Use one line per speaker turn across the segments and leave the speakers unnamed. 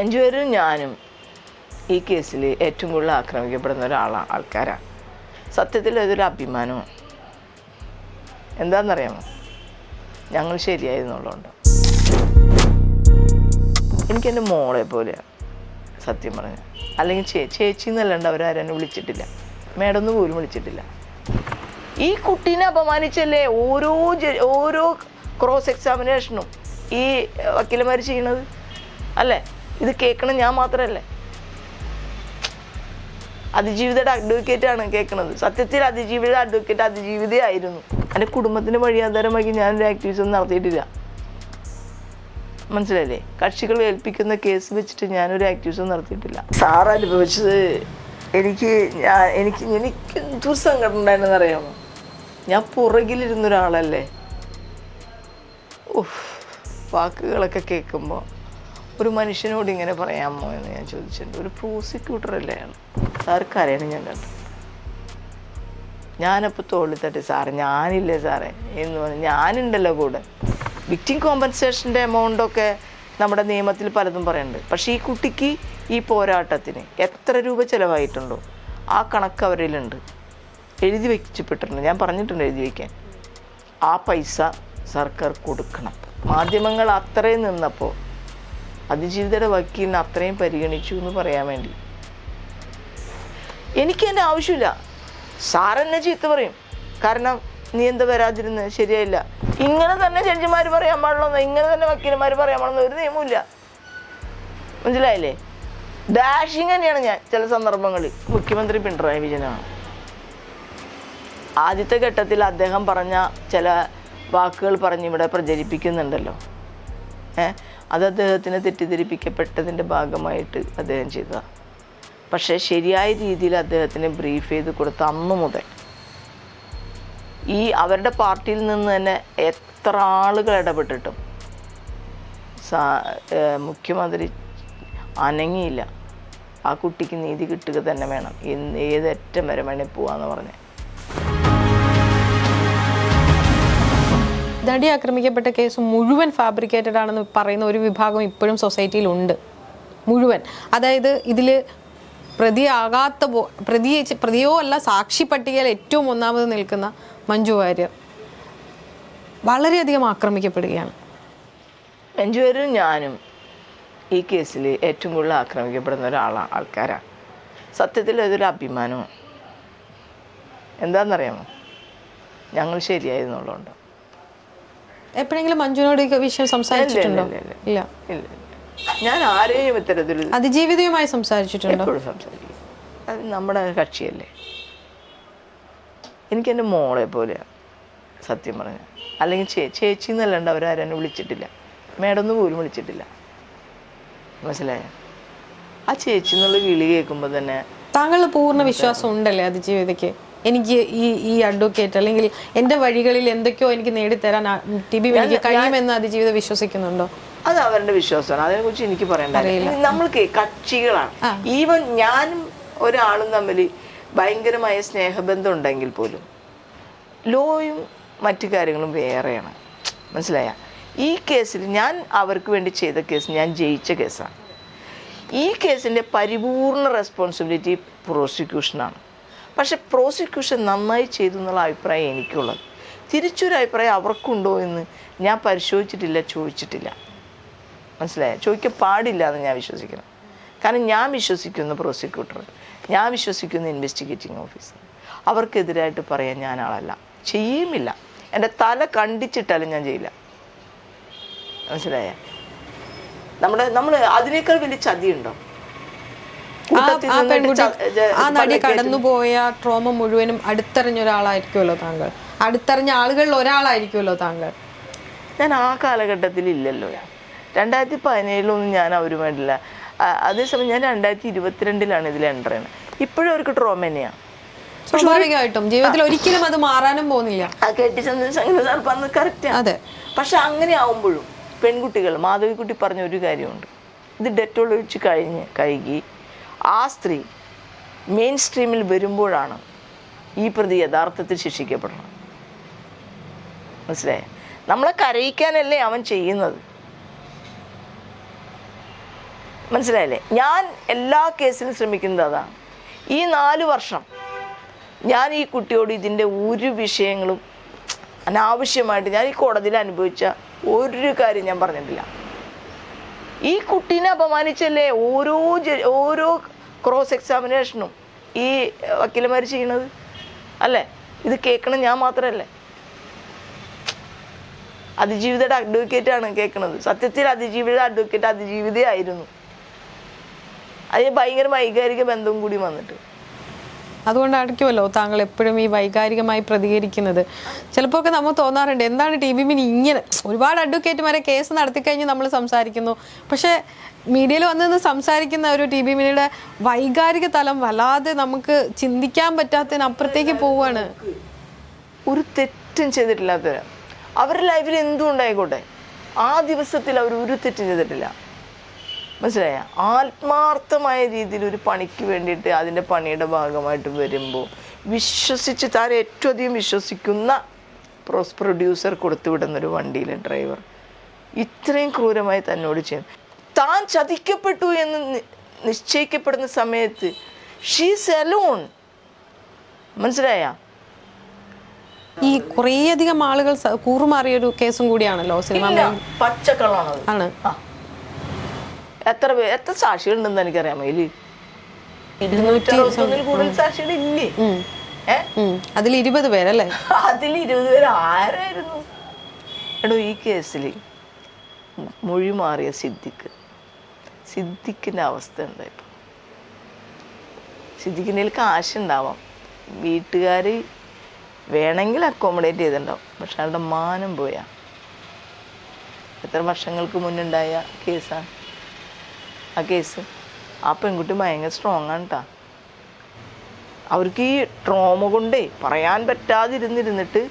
അഞ്ചുപേരും ഞാനും ഈ കേസിൽ ഏറ്റവും കൂടുതൽ ആക്രമിക്കപ്പെടുന്ന ഒരാളാണ് ആൾക്കാരാണ് സത്യത്തിൽ ഇതൊരു അഭിമാനമാണ്. എന്താണെന്നറിയാമോ? ഞങ്ങൾ ശരിയായിരുന്നുള്ളതുകൊണ്ട്. എനിക്കെന്റെ മോളെ പോലെയാണ് സത്യം പറഞ്ഞ. അല്ലെങ്കിൽ ചേ ചേച്ചി എന്നല്ലാണ്ട് അവരാരും എന്നെ വിളിച്ചിട്ടില്ല. മേഡൊന്നും പോലും വിളിച്ചിട്ടില്ല. ഈ കുട്ടീനെ അപമാനിച്ചല്ലേ ഓരോ ഓരോ ക്രോസ് എക്സാമിനേഷനും ഈ വക്കീലന്മാർ ചെയ്യണത്? അല്ലേ? ഇത് കേൾക്കണം ഞാൻ മാത്രമല്ലേ? അതിജീവിതയുടെ അഡ്വക്കേറ്റ് ആണ് കേൾക്കുന്നത് സത്യത്തിൽ അതിജീവിതയുടെ അഡ്വക്കേറ്റ് അതിജീവിതയായിരുന്നു എന്റെ കുടുംബത്തിന് വഴിയാധാരമാക്കി ഞാനൊരു ആക്ടിവിസം നടത്തിയിട്ടില്ല. മനസ്സിലായില്ലേ? കക്ഷികൾ ഏൽപ്പിക്കുന്ന കേസ് വെച്ചിട്ട് ഞാനൊരു ആക്ടിവിസം നടത്തിയിട്ടില്ല. സാർ അനുഭവിച്ചത് എനിക്ക് ഞാൻ എനിക്ക് എനിക്ക് എന്തൊരു സങ്കടം ഉണ്ടായിരുന്നെന്ന് അറിയാമോ? ഞാൻ പുറകിലിരുന്നൊരാളല്ലേ ഉഫ്, വാക്കുകളൊക്കെ കേൾക്കുമ്പോൾ ഒരു മനുഷ്യനോട് ഇങ്ങനെ പറയാമോ എന്ന് ഞാൻ ചോദിച്ചിട്ടുണ്ട്. ഒരു പ്രോസിക്യൂട്ടർ അല്ലേ അയാൾ സാർ ഞാൻ കണ്ടു. ഞാനപ്പോൾ തോളിൽ തട്ടി സാറേ ഞാനില്ലേ സാറേ? എന്ന് പറഞ്ഞു. ഞാനുണ്ടല്ലോ കൂടെ. വിക്ടിം കോമ്പൻസേഷന്റെ എമൗണ്ടൊക്കെ നമ്മുടെ നിയമത്തിൽ പലതും പറയുന്നുണ്ട്. പക്ഷേ ഈ കുട്ടിക്ക് ഈ പോരാട്ടത്തിന് എത്ര രൂപ ചിലവായിട്ടുണ്ടോ ആ കണക്ക് അവരിലുണ്ട്. എഴുതി വെച്ചിപ്പെട്ടിട്ടുണ്ട് ഞാൻ പറഞ്ഞിട്ടുണ്ട് എഴുതി വയ്ക്കാൻ ആ പൈസ സർക്കാർ കൊടുക്കണം. മാധ്യമങ്ങൾ അത്രയും നിന്നപ്പോൾ അതിജീവിതയുടെ വക്കീലിനെ അത്രയും പരിഗണിച്ചു എന്ന് പറയാൻ വേണ്ടി. എനിക്ക് എന്റെ ആവശ്യമില്ല. സാറെന്നെ ചീത്ത പറയും. കാരണം നീ എന്താ വരാതിരുന്നത് ശരിയായില്ല. ഇങ്ങനെ തന്നെ ജഡ്ജിമാർ പറയാൻ പാടുള്ളൂ ഇങ്ങനെ തന്നെ വക്കീലന്മാർ പറയാൻ പാടുന്ന ഒരു നിയമമില്ല മനസ്സിലായില്ലേ? ഡാഷിങ് തന്നെയാണ് ഞാൻ ചില സന്ദർഭങ്ങളിൽ. മുഖ്യമന്ത്രി പിണറായി വിജയനാണ്. ആദ്യത്തെ ഘട്ടത്തിൽ അദ്ദേഹം പറഞ്ഞ ചില വാക്കുകൾ പറഞ്ഞ് ഇവിടെ പ്രചരിപ്പിക്കുന്നുണ്ടല്ലോ. ഏ? അത് അദ്ദേഹത്തിന് തെറ്റിദ്ധരിപ്പിക്കപ്പെട്ടതിന്റെ ഭാഗമായിട്ട് അദ്ദേഹം ചെയ്തതാണ് പക്ഷേ ശരിയായ രീതിയിൽ അദ്ദേഹത്തിന് ബ്രീഫ് ചെയ്ത് കൊടുത്ത അന്ന് മുതൽ ഈ അവരുടെ പാർട്ടിയിൽ നിന്ന് തന്നെ എത്ര ആളുകൾ ഇടപെട്ടിട്ടും മുഖ്യമന്ത്രി അനങ്ങിയില്ല. ആ കുട്ടിക്ക് നീതി കിട്ടുക തന്നെ വേണം. എന്ന് ഏതറ്റം വരെ വേണേ പോവാന്ന് പറഞ്ഞ്.
നടി ആക്രമിക്കപ്പെട്ട കേസ് മുഴുവൻ ഫാബ്രിക്കേറ്റഡ് ആണെന്ന് പറയുന്ന ഒരു വിഭാഗം ഇപ്പോഴും സൊസൈറ്റിയിൽ ഉണ്ട് മുഴുവൻ. അതായത് ഇതിൽ പ്രതിയാകാത്ത പോ- പ്രതി പ്രതിയോ അല്ല സാക്ഷി പട്ടികയിൽ ഏറ്റവും ഒന്നാമത് നിൽക്കുന്ന മഞ്ജു വാര്യർ. വളരെയധികം ആക്രമിക്കപ്പെടുകയാണ്.
മഞ്ജു വാര്യർ ഞാനും ഈ കേസിൽ ഏറ്റവും കൂടുതൽ ആക്രമിക്കപ്പെടുന്ന ഒരാളാണ് ആൾക്കാരാണ് സത്യത്തിൽ അതൊരു അഭിമാനമാണ്. എന്താണെന്നറിയാമോ ഞങ്ങൾ ശരിയായിരുന്നുള്ളതുകൊണ്ട്
എപ്പോഴെങ്കിലും മഞ്ജുവിനോട് ഈ വിഷയം സംസാരിച്ചിട്ടുണ്ടോ?
ഇല്ല. ഞാൻ ആരെയും ഇത്തരത്തിൽ
അതിജീവിതയുമായി സംസാരിച്ചിട്ടുണ്ടോ?
സംസാരിക്കും. അത് നമ്മുടെ കക്ഷിയല്ലേ. എനിക്കെന്റെ മോളെ പോലെയാണ് സത്യം പറഞ്ഞ അല്ലെങ്കിൽ ചേ ചേച്ചി എന്നല്ലാണ്ട് അവരാരും എന്നെ വിളിച്ചിട്ടില്ല. ഒന്ന് പോലും വിളിച്ചിട്ടില്ല. മനസ്സിലായ? ആ ചേച്ചി എന്നുള്ള വിളി കേൾക്കുമ്പോൾ തന്നെ
താങ്കളുടെ പൂർണ വിശ്വാസം ഉണ്ടല്ലേ അതിജീവിതയ്ക്ക്? എനിക്ക് ഈ ഈ അഡ്വക്കേറ്റ് അല്ലെങ്കിൽ എന്റെ വഴികളിൽ എന്തൊക്കെയോ എനിക്ക് നേടിത്തരാൻ ടി ബി എനിക്ക് കഴിയുമെന്ന് അതിജീവിതം വിശ്വസിക്കുന്നുണ്ടോ?
അത് അവരുടെ വിശ്വാസമാണ്. അതിനെക്കുറിച്ച് എനിക്ക് പറയണ്ട നമ്മൾക്ക് കക്ഷികളാണ്. ഈവൻ ഞാനും ഒരാളും തമ്മിൽ ഭയങ്കരമായ സ്നേഹബന്ധം ഉണ്ടെങ്കിൽ പോലും ലോയും മറ്റു കാര്യങ്ങളും വേറെയാണ്. മനസ്സിലായ? ഈ കേസിൽ ഞാൻ അവർക്ക് വേണ്ടി ചെയ്ത കേസ് ഞാൻ ജയിച്ച കേസാണ്. ഈ കേസിന്റെ പരിപൂർണ റെസ്പോൺസിബിലിറ്റി പ്രോസിക്യൂഷനാണ് പക്ഷെ പ്രോസിക്യൂഷൻ നന്നായി ചെയ്തു എന്നുള്ള അഭിപ്രായം എനിക്കുള്ളത്. തിരിച്ചൊരു അഭിപ്രായം അവർക്കുണ്ടോ എന്ന് ഞാൻ പരിശോധിച്ചിട്ടില്ല ചോദിച്ചിട്ടില്ല. മനസ്സിലായ? ചോദിക്കാൻ പാടില്ല എന്ന് ഞാൻ വിശ്വസിക്കണം കാരണം ഞാൻ വിശ്വസിക്കുന്ന പ്രോസിക്യൂട്ടർ ഞാൻ വിശ്വസിക്കുന്ന ഇൻവെസ്റ്റിഗേറ്റിംഗ് ഓഫീസർ. അവർക്കെതിരായിട്ട് പറയാൻ ഞാൻ ആളല്ല. ചെയ്യുമില്ല. എന്റെ തല കണ്ടിച്ചിട്ടാലും ഞാൻ ചെയ്യില്ല. മനസ്സിലായ? നമ്മുടെ നമ്മൾ അതിനേക്കാൾ വലിയ ചതിയുണ്ടോ?
ആ നടി കടന്നുപോയ ട്രോമ മുഴുവനും അടുത്തറിഞ്ഞ ഒരാളായിരിക്കുമല്ലോ താങ്കൾ. അടുത്തറിഞ്ഞ ആളുകളിൽ ഒരാളായിരിക്കുമല്ലോ താങ്കൾ.
ഞാൻ ആ കാലഘട്ടത്തിൽ ഇല്ലല്ലോ. രണ്ടായിരത്തി പതിനേഴിലൊന്നും ഞാൻ അവരുമായിട്ടില്ല. അതേസമയം ഞാൻ രണ്ടായിരത്തി ഇരുപത്തിരണ്ടിലാണ് ഇതിൽ എന്റർ ചെയ്യുന്നത് ഇപ്പോഴും അവർക്ക് ട്രോമ തന്നെയാണ്
സ്വാഭാവികമായിട്ടും. ജീവിതത്തിൽ ഒരിക്കലും അത് മാറാനും പോകുന്നില്ല. അതെ.
പക്ഷെ അങ്ങനെ ആവുമ്പോഴും പെൺകുട്ടികൾ മാധവിക്കുട്ടി പറഞ്ഞ ഒരു കാര്യമുണ്ട്. ഇത് ഡെറ്റോൾ ഒഴിച്ച് കഴിഞ്ഞ് കഴുകി ആ സ്ത്രീ മെയിൻ സ്ട്രീമിൽ വരുമ്പോഴാണ് ഈ പ്രതി യഥാർത്ഥത്തിൽ ശിക്ഷിക്കപ്പെടുന്നത്. മനസ്സിലായേ? നമ്മളെ കരയിക്കാനല്ലേ അവൻ ചെയ്യുന്നത്? മനസ്സിലായില്ലേ? ഞാൻ എല്ലാ കേസിലും ശ്രമിക്കുന്നത് അതാ. ഈ നാല് വർഷം ഞാൻ ഈ കുട്ടിയോട് ഇതിന്റെ ഒരു വിഷയങ്ങളും അനാവശ്യമായിട്ട് ഞാൻ ഈ കോടതിയിൽ അനുഭവിച്ച ഒരു കാര്യം ഞാൻ പറഞ്ഞിട്ടില്ല. ഈ കുട്ടീനെ അപമാനിച്ചല്ലേ ഓരോ ഓരോ ക്രോസ് എക്സാമിനേഷനും ഈ വക്കീലന്മാർ ചെയ്യണത്. അല്ലേ? ഇത് കേൾക്കണം ഞാൻ മാത്രമല്ലേ അതിജീവിതയുടെ അഡ്വക്കേറ്റ് ആണ് കേൾക്കുന്നത് സത്യത്തിൽ അതിജീവിതയുടെ അഡ്വക്കേറ്റ് അതിജീവിതയായിരുന്നു. അതിന് ഭയങ്കര വൈകാരിക ബന്ധവും കൂടി വന്നിട്ട്.
അതുകൊണ്ടായിരിക്കുമല്ലോ താങ്കൾ എപ്പോഴും ഈ വൈകാരികമായി പ്രതികരിക്കുന്നത്. ചിലപ്പോൾ ഒക്കെ നമുക്ക് തോന്നാറുണ്ട് എന്താണ് ടി ബി മിനി ഇങ്ങനെ ഒരുപാട് അഡ്വക്കേറ്റുമാരെ കേസ് നടത്തി കഴിഞ്ഞ് നമ്മൾ സംസാരിക്കുന്നു. പക്ഷേ മീഡിയയിൽ വന്ന് നിന്ന് സംസാരിക്കുന്ന ഒരു ടി ബി മിനിയുടെ വൈകാരിക തലം വല്ലാതെ നമുക്ക് ചിന്തിക്കാൻ പറ്റാത്തതിനപ്പുറത്തേക്ക് പോവുകയാണ്.
ഒരു തെറ്റും ചെയ്തിട്ടില്ലാത്തവരാ. അവരുടെ ലൈഫിൽ എന്തും ഉണ്ടായിക്കോട്ടെ. ആ ദിവസത്തിൽ അവർ ഒരു തെറ്റും ചെയ്തിട്ടില്ല. മനസ്സിലായ? ആത്മാർത്ഥമായ രീതിയിൽ ഒരു പണിക്ക് വേണ്ടിയിട്ട് അതിന്റെ പണിയുടെ ഭാഗമായിട്ട് വരുമ്പോൾ വിശ്വസിച്ച് താൻ ഏറ്റവും അധികം വിശ്വസിക്കുന്ന പ്രോസ് പ്രൊഡ്യൂസർ കൊടുത്തുവിടുന്നൊരു വണ്ടിയിലെ ഡ്രൈവർ. ഇത്രയും ക്രൂരമായി തന്നോട് ചെയ്യും താൻ ചതിക്കപ്പെട്ടു എന്ന് നിശ്ചയിക്കപ്പെടുന്ന സമയത്ത് ഷീസ് അലോൺ മനസ്സിലായ?
ഈ കുറേയധികം ആളുകൾ കൂറുമാറിയൊരു കൂറുമാറിയ ഒരു കേസും കൂടിയാണല്ലോ സിനിമ
പച്ചക്കളാണ്
ആണ്.
ആ. എത്ര പേര് എത്ര സാക്ഷികളുണ്ടെന്ന് എനിക്കറിയാമോ? ഇതിൽ ഇരുന്നൂറ്റി അറുപത്തൊന്നിൽ കൂടുതൽ സാക്ഷികൾ ഇല്ലേ.
അതിൽ ഇരുപത് പേരല്ലേ?
അതിൽ ഇരുപത് പേര് ആരായിരുന്നു? എടോ ഈ കേസിൽ മൊഴി മാറിയ സിദ്ദിഖ്. സിദ്ദിഖിന്റെ അവസ്ഥ എന്താ ഇപ്പം സിദ്ദിഖിന്റെ കാശുണ്ടാവാം. വീട്ടുകാർ വേണമെങ്കിൽ അക്കോമഡേറ്റ് ചെയ്തിട്ടുണ്ടാവും. പക്ഷെ അയാളുടെ മാനം പോയാ. എത്ര വർഷങ്ങൾക്ക് മുന്നുണ്ടായ കേസാണ് ആ കേസ്. ആ പെൺകുട്ടി ഭയങ്കര സ്ട്രോങ് ആണ് കേട്ടോ അവർക്ക് ഈ ട്രോമ കൊണ്ടേ പറയാൻ പറ്റാതിരുന്നിരുന്നിട്ട്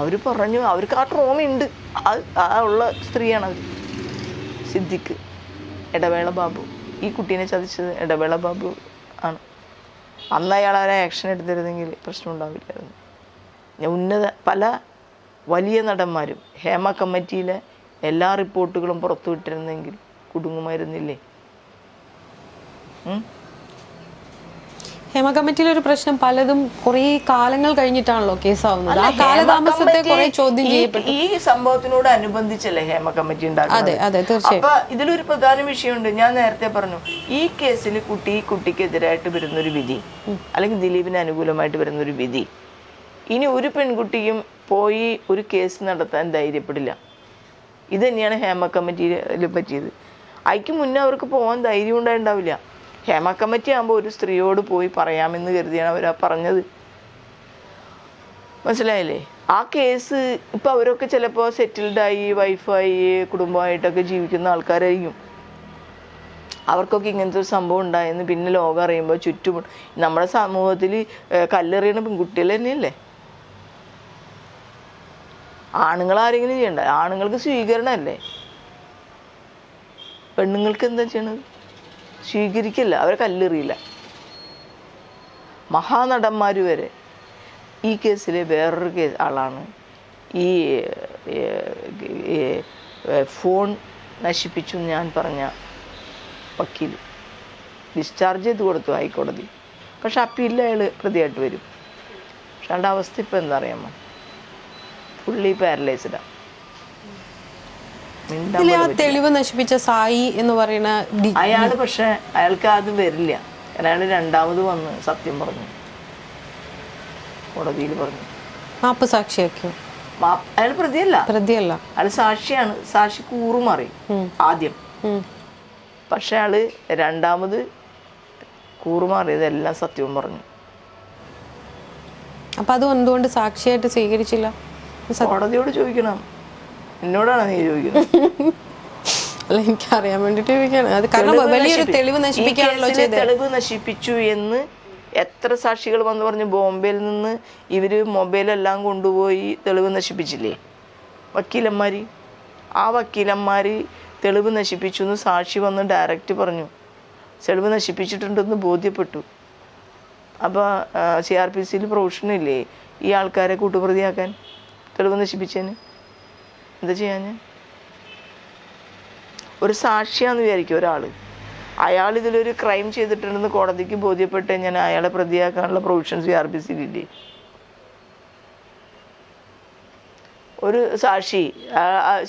അവർ പറഞ്ഞു അവർക്ക് ആ ട്രോമ ഉണ്ട്. ആ ഉള്ള സ്ത്രീയാണ് അവർ സിദ്ധിക്ക് ഇടവേള ബാബു. ഈ കുട്ടീനെ ചതിച്ചത് ഇടവേള ബാബു ആണ്. അന്ന് അയാൾ അവരെ ആക്ഷൻ എടുത്തിരുന്നെങ്കിൽ പ്രശ്നമുണ്ടാവില്ലായിരുന്നു ഉന്നത പല വലിയ നടന്മാരും ഹേമ കമ്മിറ്റിയിലെ എല്ലാ റിപ്പോർട്ടുകളും പുറത്തുവിട്ടിരുന്നെങ്കിൽ കുടുങ്ങുമായിരുന്നില്ലേ?
ഹേമ കമ്മിറ്റിയിലെ ഒരു പ്രശ്നം പലതും കുറെ കാലങ്ങൾ കഴിഞ്ഞിട്ടാണല്ലോ കേസാവുന്നത്. ആ കാലതാമസത്തെ കുറെ ചോദ്യം
ഈ-
ചെയ്യപ്പെട്ടു.
ഈ സംഭവത്തിനോട് അനുബന്ധിച്ചല്ലേ ഹേമ കമ്മിറ്റി
അതെ അതെ തീർച്ചയായും.
അപ്പൊ ഇതിലൊരു പ്രധാന വിഷയമുണ്ട്. ഞാൻ നേരത്തെ പറഞ്ഞു ഈ കേസിൽ കുട്ടി കുട്ടിക്കെതിരായിട്ട് വരുന്ന ഒരു വിധി അല്ലെങ്കിൽ ദിലീപിന് അനുകൂലമായിട്ട് വരുന്ന ഒരു വിധി. ഇനി ഒരു പെൺകുട്ടിയും പോയി ഒരു കേസ് നടത്താൻ ധൈര്യപ്പെടില്ല. ഇത് തന്നെയാണ് ഹേമ കമ്മിറ്റിയിൽ പറ്റിയത്. അതിക്ക് മുന്നേ അവർക്ക് പോകാൻ ധൈര്യം ഉണ്ടായിണ്ടാവില്ല. ഹേമ കമ്മിറ്റി ആകുമ്പോൾ ഒരു സ്ത്രീയോട് പോയി പറയാമെന്ന് കരുതിയാണ് അവർ പറഞ്ഞത്. മനസ്സിലായില്ലേ? ആ കേസ് ഇപ്പം അവരൊക്കെ ചിലപ്പോൾ സെറ്റിൽഡായി വൈഫായി കുടുംബമായിട്ടൊക്കെ ജീവിക്കുന്ന ആൾക്കാരായിരിക്കും. അവർക്കൊക്കെ ഇങ്ങനത്തെ ഒരു സംഭവം ഉണ്ടായെന്ന് പിന്നെ ലോകം അറിയുമ്പോൾ ചുറ്റും നമ്മുടെ സമൂഹത്തിൽ കല്ലെറിയണ പെൺകുട്ടികൾ തന്നെയല്ലേ? ആണുങ്ങൾ ആരെങ്കിലും ചെയ്യണ്ട? ആണുങ്ങൾക്ക് സ്വീകരണമല്ലേ പെണ്ണുങ്ങൾക്ക് എന്താ ചെയ്യണത്? സ്വീകരിക്കില്ല അവരെ കല്ലെറിയില്ല. മഹാനടന്മാർ വരെ ഈ കേസിലെ വേറൊരു കേസ് ആളാണ്. ഈ ഫോൺ നശിപ്പിച്ചു ഞാൻ പറഞ്ഞ വക്കീൽ ഡിസ്ചാർജ് ചെയ്ത് കൊടുത്തു ഹൈക്കോടതി. പക്ഷെ അപ്പീലിൽ അയാൾ പ്രതിയായിട്ട് വരും. പക്ഷെ അയാളുടെ അവസ്ഥ ഇപ്പം എന്താ അറിയാമോ? ഫുള്ളി പാരലൈസ്ഡാണ്
ഇതിലെ ആ തെളിവ് നശിപ്പിച്ച സായി എന്ന് പറയുന്ന
അയാൾ പക്ഷെ അയാൾക്ക് അത് വരില്ല. അയാൾ രണ്ടാമത് വന്ന് സത്യം പറഞ്ഞു. കോടതിയിൽ പറഞ്ഞു.
മാപ്പ് സാക്ഷിയാക്കിയോ?
അയാൾ പ്രതിയല്ല.
പ്രതിയല്ല.
അയാൾ സാക്ഷിയാണ്. സാക്ഷി കൂറുമാറി ആദ്യം. പക്ഷെ അയാൾ രണ്ടാമത് കൂറുമാറിയതെല്ലാം സത്യവും പറഞ്ഞു.
അപ്പൊ അത് എന്തുകൊണ്ട് സാക്ഷിയായിട്ട് സ്വീകരിച്ചില്ല?
കോടതിയോട് ചോദിക്കണം. എന്നോടാണ് നീ ചോദിക്കുന്നത്?
അല്ല എനിക്ക് അറിയാൻ വേണ്ടിട്ട് ചോദിക്കാണ് അത് കാരണം വലിയൊരു തെളിവ് നശിപ്പിക്കാണല്ലോ
തെളിവ് നശിപ്പിച്ചു എന്ന് എത്ര സാക്ഷികൾ വന്ന് പറഞ്ഞു ബോംബെയിൽ നിന്ന് ഇവർ മൊബൈലെല്ലാം കൊണ്ടുപോയി തെളിവ് നശിപ്പിച്ചില്ലേ? വക്കീലന്മാര്? ആ വക്കീലന്മാര് തെളിവ് നശിപ്പിച്ചു എന്ന് സാക്ഷി വന്ന് ഡയറക്റ്റ് പറഞ്ഞു. തെളിവ് നശിപ്പിച്ചിട്ടുണ്ടെന്ന് ബോധ്യപ്പെട്ടു. അപ്പോൾ സി ആർ പി സിയിൽ പ്രൊവിഷനില്ലേ? ഈ ആൾക്കാരെ കൂട്ടുപ്രതിയാക്കാൻ തെളിവ് നശിപ്പിച്ചതിന്? എന്താ ചെയ്യാൻ ഒരു സാക്ഷിയാന്ന് വിചാരിക്കും ഒരാൾ അയാൾ ഇതിലൊരു ക്രൈം ചെയ്തിട്ടുണ്ടെന്ന് കോടതിക്ക് ബോധ്യപ്പെട്ട് ഞാൻ അയാളെ പ്രതിയാക്കാനുള്ള പ്രൊവിഷൻസ് ആർ ബി സിയിലില്ലേ ഒരു സാക്ഷി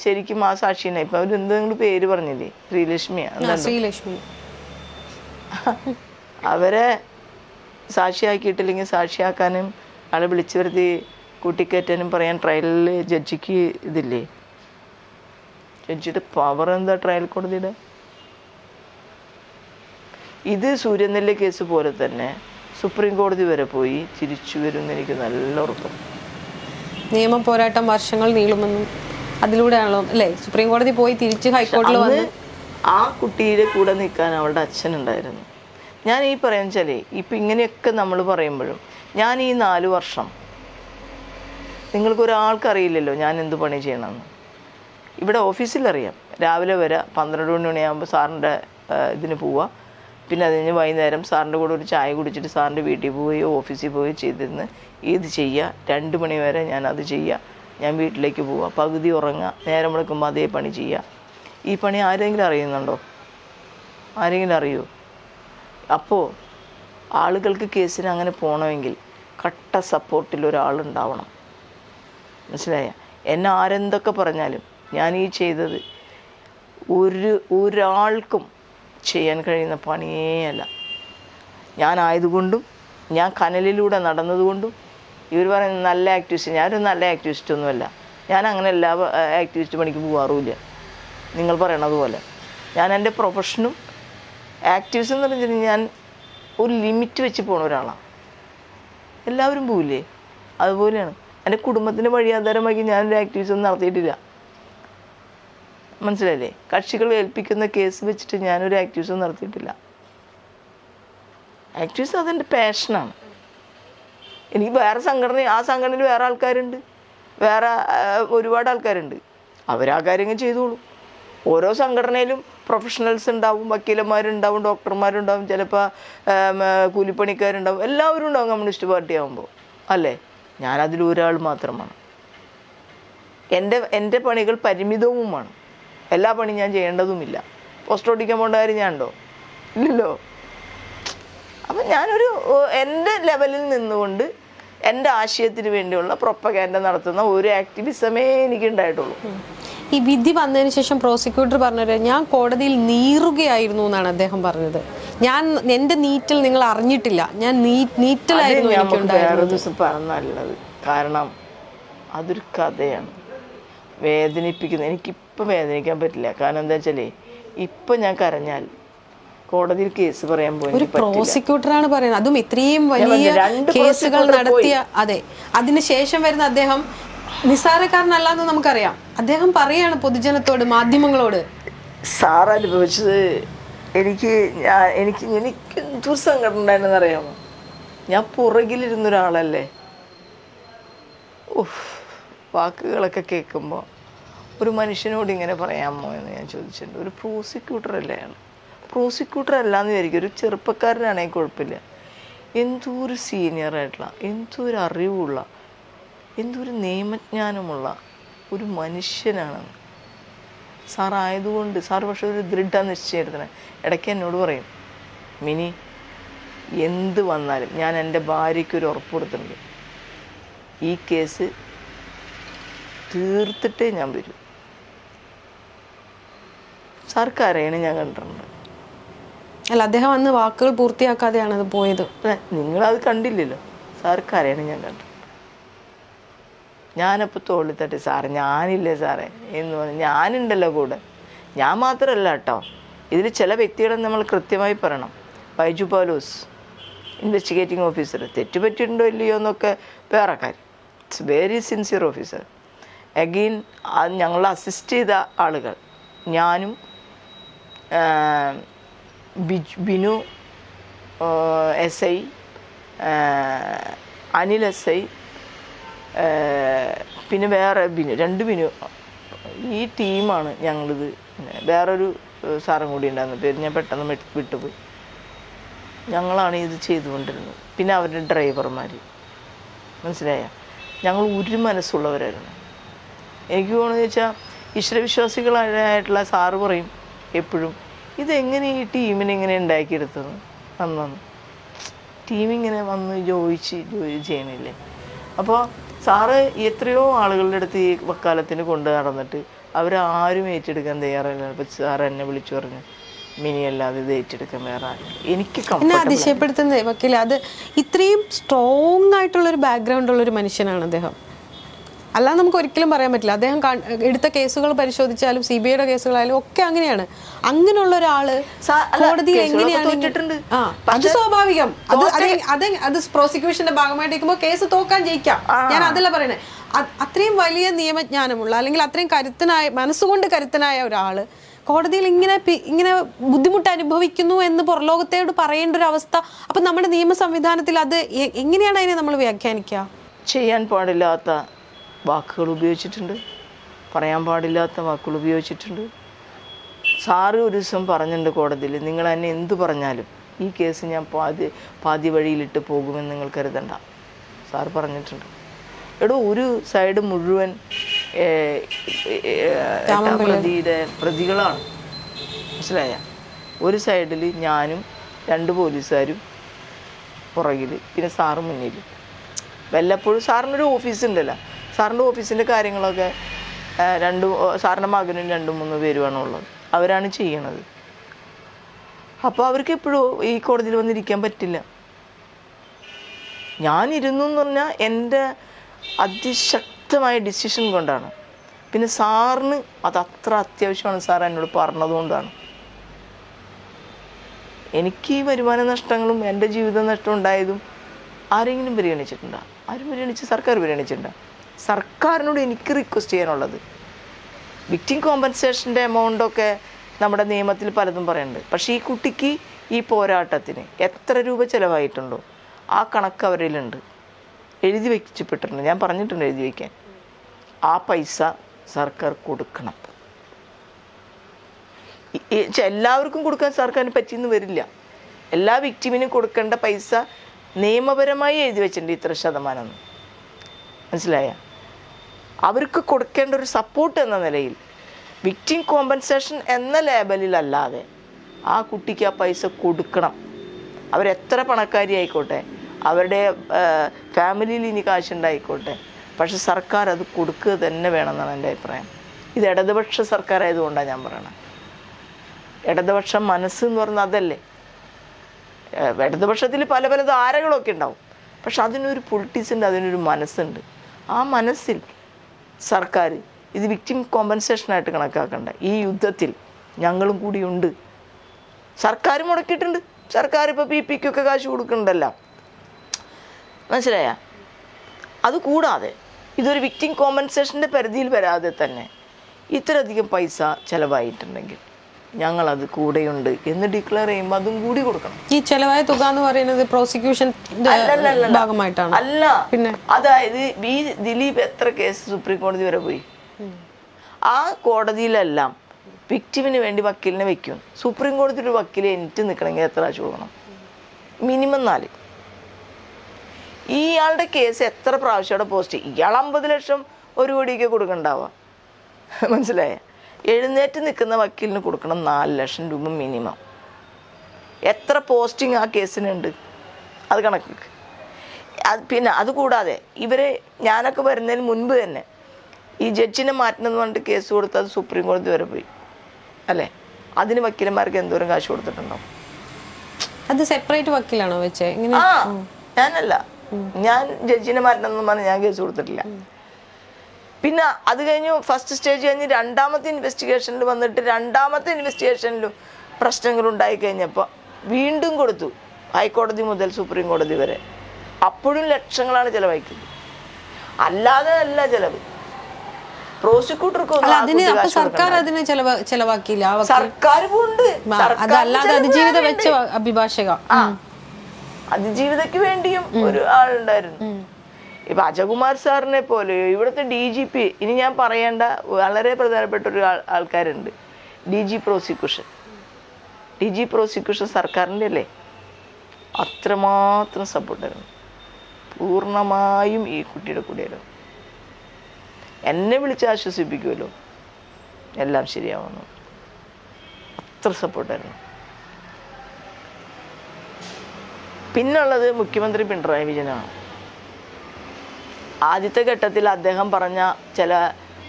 ശരിക്കും ആ സാക്ഷിനെ ഇപ്പം അവർ എന്തെങ്കിലും പേര് പറഞ്ഞില്ലേ?
ശ്രീലക്ഷ്മിയാണ് ശ്രീലക്ഷ്മി.
അവരെ സാക്ഷിയാക്കിയിട്ടില്ലെങ്കിൽ സാക്ഷിയാക്കാനും ആളെ വിളിച്ചു വരുത്തി കൂട്ടിക്കയറ്റാനും പറയാൻ ട്രയലിൽ ജഡ്ജിക്ക് ഇതില്ലേ? ജഡ്ജിയുടെ പവർ എന്താ ട്രയൽ കോടതിയുടെ? ഇത് സൂര്യനെല്ല കേസ് പോലെ തന്നെ സുപ്രീം കോടതി വരെ പോയി തിരിച്ചു വരുമെന്ന് എനിക്ക് നല്ല ഉറപ്പുണ്ട്
നിയമ പോരാട്ടം വർഷങ്ങൾ നീളുമെന്നും അതിലൂടെയാണല്ലോ അല്ലേ? സുപ്രീം കോടതി പോയി തിരിച്ച്
ഹൈക്കോടതി
വന്ന്
ആ കുട്ടിയുടെ കൂടെ നിൽക്കാൻ അവളുടെ അച്ഛനുണ്ടായിരുന്നു. ഞാൻ ഈ പറയാൻ വെച്ചാലേ ഇപ്പം ഇങ്ങനെയൊക്കെ നമ്മൾ പറയുമ്പോഴും ഞാൻ ഈ നാല് വർഷം നിങ്ങൾക്ക് ഒരാൾക്കറിയില്ലല്ലോ ഞാൻ എന്ത് പണി ചെയ്യണമെന്ന്. ഇവിടെ ഓഫീസിൽ അറിയാം രാവിലെ വരെ പന്ത്രണ്ട് മണി മണിയാകുമ്പോൾ സാറിന്റെ ഇതിന് പോവുക പിന്നെ അത് കഴിഞ്ഞ് വൈകുന്നേരം സാറിന്റെ കൂടെ ഒരു ചായ കുടിച്ചിട്ട് സാറിന്റെ വീട്ടിൽ പോവുകയോ ഓഫീസിൽ പോവുകയോ ചെയ്തിരുന്ന് ഇത് ചെയ്യുക രണ്ട് മണി വരെ ഞാൻ അത് ചെയ്യുക ഞാൻ വീട്ടിലേക്ക് പോവുക പകുതി ഉറങ്ങുക നേരം വിളക്കുമ്പോൾ അതേ പണി ചെയ്യുക ഈ പണി ആരെങ്കിലും അറിയുന്നുണ്ടോ? ആരെങ്കിലും അറിയുമോ അപ്പോൾ ആളുകൾക്ക് കേസിന് അങ്ങനെ പോകണമെങ്കിൽ കട്ട സപ്പോർട്ടിൽ ഒരാളുണ്ടാവണം. മനസ്സിലായ? എന്നെ ആരെന്തൊക്കെ പറഞ്ഞാലും ഞാൻ ഈ ചെയ്തത് ഒരു ഒരാൾക്കും ചെയ്യാൻ കഴിയുന്ന പണിയേ അല്ല ഞാനായതുകൊണ്ടും ഞാൻ കനലിലൂടെ നടന്നതുകൊണ്ടും ഇവർ പറയുന്ന നല്ല ആക്ടിവിസ്റ്റ് ഞാനൊരു നല്ല ആക്ടിവിസ്റ്റ് ഒന്നുമല്ല. ഞാൻ അങ്ങനെ എല്ലാ ആക്ടിവിസ്റ്റ് പണിക്ക് പോകാറുമില്ല നിങ്ങൾ പറയണത് പോലെ. ഞാൻ എന്റെ പ്രൊഫഷനും ആക്ടിവിസം എന്ന് പറഞ്ഞാൽ ഞാൻ ഒരു ലിമിറ്റ് വെച്ച് പോണ ഒരാളാണ് എല്ലാവരും പോവില്ലേ? അതുപോലെയാണ്. എന്റെ കുടുംബത്തിന്റെ വഴിയാധാരമാക്കി ഞാനൊരു ആക്ടിവിസം നടത്തിയിട്ടില്ല. മനസ്സിലായില്ലേ? കക്ഷികൾ ഏൽപ്പിക്കുന്ന കേസ് വെച്ചിട്ട് ഞാനൊരു ആക്ടിവിസം നടത്തിയിട്ടില്ല. ആക്ടിവിസം അതെന്റെ പാഷനാണ് എനിക്ക് വേറെ സംഘടന ആ സംഘടനയിൽ വേറെ ആൾക്കാരുണ്ട്. വേറെ ഒരുപാട് ആൾക്കാരുണ്ട്. അവരാ കാര്യങ്ങൾ ചെയ്തോളൂ. ഓരോ സംഘടനയിലും പ്രൊഫഷണൽസ് ഉണ്ടാവും വക്കീലന്മാരുണ്ടാവും ഡോക്ടർമാരുണ്ടാവും ചിലപ്പോൾ കൂലിപ്പണിക്കാരുണ്ടാവും. എല്ലാവരും ഉണ്ടാവും കമ്മ്യൂണിസ്റ്റ് പാർട്ടി ആകുമ്പോൾ അല്ലേ? ഞാനതിൽ ഒരാൾ മാത്രമാണ്. എന്റെ എന്റെ പണികൾ പരിമിതവുമാണ്. എല്ലാ പണി ഞാൻ ചെയ്യേണ്ടതുമില്ല. പോസ്റ്റ് ഓടിക്കാൻ പോകേണ്ട കാര്യം ഞാൻ ഉണ്ടോ ഇല്ലല്ലോ. അപ്പം ഞാനൊരു എന്റെ ലെവലിൽ നിന്നുകൊണ്ട് എന്റെ ആശയത്തിന് വേണ്ടിയുള്ള പ്രൊപ്പഗാൻഡ നടത്തുന്ന ഒരു ആക്ടിവിസമേ എനിക്ക് ഉണ്ടായിട്ടുള്ളൂ
ഈ വിധി വന്നതിന് ശേഷം പ്രോസിക്യൂട്ടർ പറഞ്ഞത് ഞാൻ കോടതിയിൽ നീറുകയായിരുന്നു എന്നാണ് അദ്ദേഹം പറഞ്ഞത്. ഞാൻ എന്റെ നീറ്റൽ നിങ്ങൾ അറിഞ്ഞിട്ടില്ല. ഞാൻ നീറ്റലായിരുന്നു
വേറെ ദിവസം പറഞ്ഞല്ലത് കാരണം അതൊരു കഥയാണ്. വേദനിപ്പിക്കുന്നത് എനിക്കിപ്പം വേദനിക്കാൻ പറ്റില്ല. കാരണം എന്താ വെച്ചാലേ ഇപ്പം ഞാൻ കരഞ്ഞാൽ കോടതിയിൽ കേസ് പറയാൻ പോയി
ഒരു പ്രോസിക്യൂട്ടറാണ് പറയുന്നത്. അതും ഇത്രയും വലിയ കേസുകൾ നടത്തിയ അതെ. അതിനുശേഷം വരുന്ന അദ്ദേഹം നിസ്സാരക്കാരനല്ല എന്ന് നമുക്കറിയാം. അദ്ദേഹം പറയാണ് പൊതുജനത്തോട് മാധ്യമങ്ങളോട്.
സാർ അനുഭവിച്ചത് എനിക്ക് ഞാൻ എനിക്ക് എനിക്ക് എന്തൊരു സങ്കടം ഉണ്ടായിരുന്നെന്ന് അറിയാമോ? ഞാൻ പുറകിലിരുന്നൊരാളല്ലേ? ഉഫ് വാക്കുകളൊക്കെ കേൾക്കുമ്പോൾ ഒരു മനുഷ്യനോട് ഇങ്ങനെ പറയാമോ എന്ന് ഞാൻ ചോദിച്ചിട്ടുണ്ട്. ഒരു പ്രോസിക്യൂട്ടർ അല്ലേ അയാൾ? പ്രോസിക്യൂട്ടർ അല്ലാന്ന് വിചാരിക്കും. ഒരു ചെറുപ്പക്കാരനാണെങ്കിൽ കുഴപ്പമില്ല. എന്തോ ഒരു സീനിയർ ആയിട്ടുള്ള എന്തോ ഒരു അറിവുള്ള എന്തോ ഒരു നിയമജ്ഞാനമുള്ള ഒരു മനുഷ്യനാണ്. സാറായതുകൊണ്ട് സാർ പക്ഷെ ഒരു ദൃഢ നിശ്ചയത്തിന് ഇടയ്ക്ക് എന്നോട് പറയും മിനി എന്ത് വന്നാലും ഞാൻ എന്റെ ഭാര്യയ്ക്ക് ഒരു ഉറപ്പ് കൊടുത്തിട്ടുണ്ട്. ഈ കേസ് തീർത്തിട്ടേ ഞാൻ വരൂ. സാർ കരയണ ഞാൻ കണ്ടിട്ടുണ്ട്.
അല്ല അദ്ദേഹം അന്ന് വാക്കുകൾ പൂർത്തിയാക്കാതെയാണ് അത് പോയത്.
നിങ്ങളത് കണ്ടില്ലല്ലോ. സർക്കാരാണ് ഞാൻ കണ്ടിട്ടുണ്ട്. ഞാനപ്പോൾ തോളി തട്ടി സാറേ ഞാനില്ലേ സാറേ? എന്ന് പറഞ്ഞു ഞാനുണ്ടല്ലോ കൂടെ. ഞാൻ മാത്രമല്ല കേട്ടോ. ഇതിൽ ചില വ്യക്തികളെ നമ്മൾ കൃത്യമായി പറയണം. Baiju Paulose investigating officer. തെറ്റുപറ്റിയിട്ടുണ്ടോ ഇല്ലയോ എന്നൊക്കെ വേറെ കാര്യം. It's very sincere officer again ഞങ്ങളെ അസിസ്റ്റ് ചെയ്ത ആളുകൾ. ഞാനും Binu S I Anil S I പിന്നെ വേറെ ബിനു രണ്ട് ബിനു. ഈ ടീമാണ് ഞങ്ങളിത് വേറൊരു സാറും കൂടി ഉണ്ടായിരുന്നു. പേര് ഞാൻ പെട്ടെന്ന് വിട്ട് വിട്ടുപോയി. ഞങ്ങളാണ് ഇത് ചെയ്തുകൊണ്ടിരുന്നത്. പിന്നെ അവരുടെ ഡ്രൈവർമാർ മനസ്സിലായ? ഞങ്ങൾ ഒരു മനസ്സുള്ളവരായിരുന്നു. എനിക്ക് തോന്നുന്നത് വെച്ചാൽ ഈശ്വരവിശ്വാസികളായിട്ടുള്ള സാറ് പറയും എപ്പോഴും ഇതെങ്ങനെ ഈ ടീമിനെ ഇങ്ങനെ ഉണ്ടാക്കിയെടുത്തത്? അന്നു ടീമിങ്ങനെ വന്ന് ജോയിച്ച് ജോലി ചെയ്യണില്ലേ? അപ്പോൾ സാറ് എത്രയോ ആളുകളുടെ അടുത്ത് ഈ വക്കാലത്തിന് കൊണ്ട് നടന്നിട്ട് അവരാരും ഏറ്റെടുക്കാൻ തയ്യാറല്ല. അപ്പോൾ സാർ എന്നെ വിളിച്ചു പറഞ്ഞു മിനി അല്ലാതെ ഇത് ഏറ്റെടുക്കാൻ വേറെ എനിക്ക്
എന്നെ അതിശയപ്പെടുത്തുന്നത് വക്കീല. അത് ഇത്രയും സ്ട്രോങ് ആയിട്ടുള്ളൊരു ബാക്ക്ഗ്രൗണ്ട് ഉള്ള ഒരു മനുഷ്യനാണ് അദ്ദേഹം. അല്ലാതെ നമുക്ക് ഒരിക്കലും പറയാൻ പറ്റില്ല. അദ്ദേഹം എടുത്ത കേസുകൾ പരിശോധിച്ചാലും സി ബി ഐയുടെ കേസുകളായാലും ഒക്കെ അങ്ങനെയാണ്. അങ്ങനെയുള്ള
ഒരാൾ കോടതി
കോടതിയിൽ എങ്ങനെയാണ്. ആ അത് സ്വാഭാവികം. അത് അത് അത് അത് പ്രോസിക്യൂഷന്റെ ഭാഗമായിട്ട് നിൽക്കുമ്പോൾ കേസ് തോക്കാൻ ജയിക്കാം. ഞാൻ അതല്ല പറയണേ. അത്രയും വലിയ നിയമജ്ഞാനമുള്ള അല്ലെങ്കിൽ അത്രയും കരുത്തനായ മനസ്സുകൊണ്ട് കരുത്തനായ ഒരാൾ കോടതിയിൽ ഇങ്ങനെ ഇങ്ങനെ ബുദ്ധിമുട്ട് അനുഭവിക്കുന്നു എന്ന് പുറലോകത്തോട് പറയേണ്ട ഒരു അവസ്ഥ. അപ്പൊ നമ്മുടെ നിയമ സംവിധാനത്തിൽ അത് എങ്ങനെയാണ് അതിനെ നമ്മൾ വ്യാഖ്യാനിക്കുക
ചെയ്യാൻ പാടില്ലാത്ത വാക്കുകൾ ഉപയോഗിച്ചിട്ടുണ്ട്. പറയാൻ പാടില്ലാത്ത വാക്കുകൾ ഉപയോഗിച്ചിട്ടുണ്ട്. സാറ് ഒരു ദിവസം പറഞ്ഞിട്ടുണ്ട് കോടതിയിൽ നിങ്ങൾ എന്നെ എന്ത് പറഞ്ഞാലും ഈ കേസ് ഞാൻ പാതി പാതി വഴിയിലിട്ട് പോകുമെന്ന് നിങ്ങൾ കരുതണ്ട. സാറ് പറഞ്ഞിട്ടുണ്ട്. എടോ ഒരു സൈഡ് മുഴുവൻ പ്രതിയുടെ പ്രതികളാണ്. മനസ്സിലായ? ഒരു സൈഡിൽ ഞാനും രണ്ട് പോലീസുകാരും പുറകിൽ പിന്നെ സാറ് മുന്നിൽ വല്ലപ്പോഴും സാറിനൊരു ഓഫീസ് ഉണ്ടല്ലോ. സാറിന്റെ ഓഫീസിന്റെ കാര്യങ്ങളൊക്കെ രണ്ട് സാറിന്റെ മകനും രണ്ടും മൂന്ന് പേരുമാണ് ഉള്ളത് അവരാണ് ചെയ്യണത്. അപ്പോൾ അവർക്ക് എപ്പോഴും ഈ കോടതിയിൽ വന്നിരിക്കാൻ പറ്റില്ല. ഞാനിരുന്നു എന്ന് പറഞ്ഞാൽ എന്റെ അതിശക്തമായ ഡിസിഷൻ കൊണ്ടാണ്. പിന്നെ സാറിന് അത് അത്ര അത്യാവശ്യമാണ് സാർ എന്നോട് പറഞ്ഞതുകൊണ്ടാണ് എനിക്ക് ഈ വരുമാന നഷ്ടങ്ങളും എന്റെ ജീവിത നഷ്ടം ഉണ്ടായതും ആരെങ്കിലും പരിഗണിച്ചിട്ടുണ്ടോ? ആരും പരിഗണിച്ച് സർക്കാർ പരിഗണിച്ചിട്ടുണ്ടോ? സർക്കാരിനോട് എനിക്ക് റിക്വസ്റ്റ് ചെയ്യാനുള്ളത്. വിക്ടിം കോമ്പൻസേഷന്റെ എമൗണ്ടൊക്കെ നമ്മുടെ നിയമത്തിൽ പലതും പറയുന്നുണ്ട്. പക്ഷേ ഈ കുട്ടിക്ക് ഈ പോരാട്ടത്തിന് എത്ര രൂപ ചിലവായിട്ടുണ്ടോ ആ കണക്ക് അവരിലുണ്ട്. എഴുതി വെച്ചിപ്പെട്ടിട്ടുണ്ട് ഞാൻ പറഞ്ഞിട്ടുണ്ട് എഴുതി വയ്ക്കാൻ ആ പൈസ സർക്കാർ കൊടുക്കണം. എല്ലാവർക്കും കൊടുക്കാൻ സർക്കാരിന് പറ്റിയെന്ന് വരില്ല. എല്ലാ വിക്ടിമിനും കൊടുക്കേണ്ട പൈസ നിയമപരമായി എഴുതി വെച്ചിട്ടുണ്ട് ഇത്ര ശതമാനം. മനസ്സിലായ? അവർക്ക് കൊടുക്കേണ്ട ഒരു സപ്പോർട്ട് എന്ന നിലയിൽ വിക്റ്റിം കോമ്പൻസേഷൻ എന്ന ലേബലിലല്ലാതെ ആ കുട്ടിക്ക് ആ പൈസ കൊടുക്കണം. അവരെത്ര പണക്കാരി ആയിക്കോട്ടെ അവരുടെ ഫാമിലിയിൽ ഇനി കാശുണ്ടായിക്കോട്ടെ പക്ഷെ സർക്കാർ അത് കൊടുക്കുക തന്നെ വേണമെന്നാണ് എന്റെ അഭിപ്രായം. ഇത് ഇടതുപക്ഷ സർക്കാർ ആയതുകൊണ്ടാണ് ഞാൻ പറയണത്. ഇടതുപക്ഷം മനസ്സ് എന്ന് പറഞ്ഞാൽ അതല്ലേ. ഇടതുപക്ഷത്തിൽ പല പല ധാരകളൊക്കെ ഉണ്ടാവും. പക്ഷെ അതിനൊരു പൊളിറ്റിക്സുണ്ട് അതിനൊരു മനസ്സുണ്ട്. ആ മനസ്സിൽ സർക്കാർ ഇത് വിക്ടിം കോമ്പൻസേഷനായിട്ട് കണക്കാക്കണ്ട. ഈ യുദ്ധത്തിൽ ഞങ്ങളും കൂടിയുണ്ട് സർക്കാർ മുടക്കിയിട്ടുണ്ട്. സർക്കാർ ഇപ്പോൾ പി പിക്കൊക്കെ കാശ് കൊടുക്കുന്നുണ്ടല്ലോ. മനസ്സിലായ? അതുകൂടാതെ ഇതൊരു വിക്ടിം കോമ്പൻസേഷന്റെ പരിധിയിൽ വരാതെ തന്നെ ഇത്രയധികം പൈസ ചിലവായിട്ടുണ്ടെങ്കിൽ ഞങ്ങളത് കൂടെയുണ്ട് എന്ന് ഡിക്ലെയർ ചെയ്യുമ്പോൾ അതും കൂടി കൊടുക്കണം.
ഈ ചെലവായ തുക എന്ന് പറയുന്നത് പ്രോസിക്യൂഷൻ ഭാഗമായിട്ടാണ്?
അല്ല.
പിന്നെ?
അതായത് ബി ദിലീപ് എത്ര കേസ് സുപ്രീം കോടതി വരെ പോയി? ആ കോടതിയിലെല്ലാം വിക്ടിമിന് വേണ്ടി വക്കീലിനെ വെക്കും. സുപ്രീം കോടതി ഒരു വക്കീലെ എനിക്ക് നിൽക്കണമെങ്കിൽ എത്ര ആഴ്ച കൊടുക്കണം? മിനിമം നാല്. ഇയാളുടെ കേസ് എത്ര പ്രാവശ്യം അവിടെ പോസ്റ്റ് ഇയാൾ അമ്പത് ലക്ഷം ഒരു കോടിയൊക്കെ കൊടുക്കണ്ടാവുക മനസ്സിലായ? എഴുന്നേറ്റ് നിൽക്കുന്ന വക്കീലിന് കൊടുക്കണം നാല് ലക്ഷം രൂപ മിനിമം. എത്ര പോസ്റ്റിംഗ് ആ കേസിനുണ്ട്? അത് കണക്ക് അത് പിന്നെ അതുകൂടാതെ ഇവരെ ഞാനൊക്കെ വരുന്നതിന് മുൻപ് തന്നെ ഈ ജഡ്ജിനെ മാറ്റണമെന്ന് പറഞ്ഞിട്ട് കേസ് കൊടുത്ത് അത് സുപ്രീം കോടതി വരെ പോയി. അല്ലേ? അതിന് വക്കീലന്മാർക്ക് എന്തോരം കാശ് കൊടുത്തിട്ടുണ്ടോ
അത് സെപ്പറേറ്റ് വക്കീലാണോ വെച്ചേ?
ആ ഞാനല്ല. ഞാൻ ജഡ്ജിനെ മാറ്റണമെന്ന് പറഞ്ഞ് ഞാൻ കേസ് കൊടുത്തിട്ടില്ല. പിന്നെ അത് കഴിഞ്ഞു ഫസ്റ്റ് സ്റ്റേജ് കഴിഞ്ഞ് രണ്ടാമത്തെ ഇൻവെസ്റ്റിഗേഷനിൽ വന്നിട്ട് രണ്ടാമത്തെ ഇൻവെസ്റ്റിഗേഷനിലും പ്രശ്നങ്ങൾ ഉണ്ടായി കഴിഞ്ഞപ്പോൾ വീണ്ടും കൊടുത്തു ഹൈക്കോടതി മുതൽ സുപ്രീം കോടതി വരെ. അപ്പോഴും ലക്ഷങ്ങളാണ് ചിലവഴിക്കുന്നത്. അല്ലാതെ അല്ല ചിലവ്. പ്രോസിക്യൂട്ടർക്ക്
അതിന് സർക്കാർ അതിന് ചെലവ് ചെലവാക്കിയില്ല ആ
സർക്കാർ ഉണ്ട്
അതല്ലാതെ അതിജീവിത വെച്ച അഭിഭാഷക.
അതിജീവിതയ്ക്ക് വേണ്ടിയും ഒരു ആളുണ്ടായിരുന്നു. ഇപ്പൊ അജകുമാർ സാറിനെ പോലെ ഇവിടുത്തെ ഡി ജി പി ഇനി ഞാൻ പറയേണ്ട വളരെ പ്രധാനപ്പെട്ട ഒരു ആൾ- ആൾക്കാരുണ്ട്. D G prosecution D G prosecution സർക്കാരിന്റെ അല്ലേ? അത്രമാത്രം സപ്പോർട്ടായിരുന്നു പൂർണമായും ഈ കുട്ടിയുടെ കൂടെയായിരുന്നു എന്നെ വിളിച്ച് ആശ്വസിപ്പിക്കുമല്ലോ എല്ലാം ശരിയാവുന്നു. അത്ര സപ്പോർട്ടായിരുന്നു പിന്നുള്ളത് മുഖ്യമന്ത്രി പിണറായി വിജയനാണ്. ആദ്യത്തെ ഘട്ടത്തിൽ അദ്ദേഹം പറഞ്ഞ ചില